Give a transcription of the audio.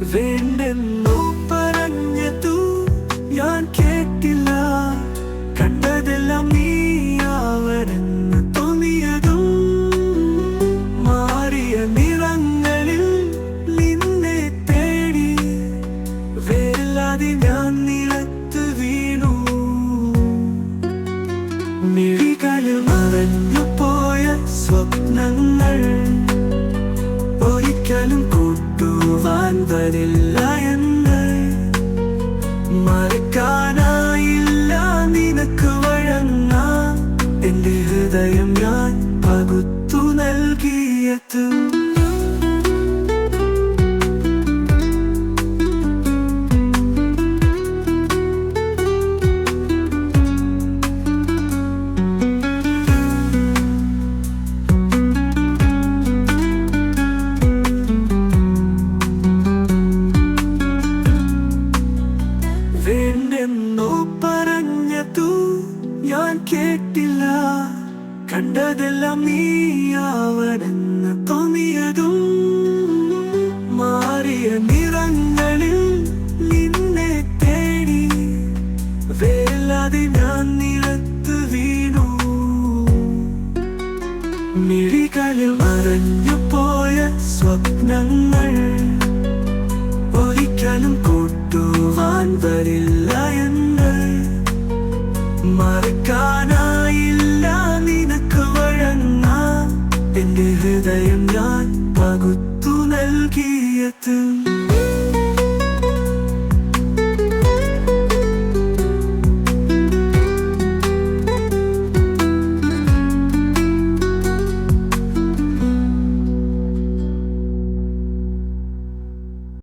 വേണ്ടെന്നു പറഞ്ഞതു ഞാൻ കേട്ടില്ല. കണ്ടതെല്ലാം നീയാവരെന്ന് തോന്നിയതും മാറിയ നിറങ്ങളിൽ നിന്നെ തേടി. വേലാതെ ഞാൻ നിലത്ത് വീണു. മിഴികളിൽ മറഞ്ഞു പോയ സ്വപ്നങ്ങൾ വരില്ല എന്ന്. മറക്കാനായില്ല നിനക്ക് വഴങ്ങാൻ. എന്റെ ഹൃദയം ഞാൻ പകുത്തു നൽകിയത്. ഞാൻ കേട്ടില്ല. കണ്ടതെല്ലാം നീയാവണെന്ന് തോന്നിയതും മാറിയ നിറങ്ങളിൽ നിന്നെ തേടി. വേലാതെ ഞാൻ നിലത്ത് വീണു. മിഴികളിൽ മറഞ്ഞു പോയ സ്വപ്നങ്ങൾ ഒരിക്കലും കൂട്ടുവാൻ വരില്ല. ഞാൻ പകുത്തു നൽകിയത്.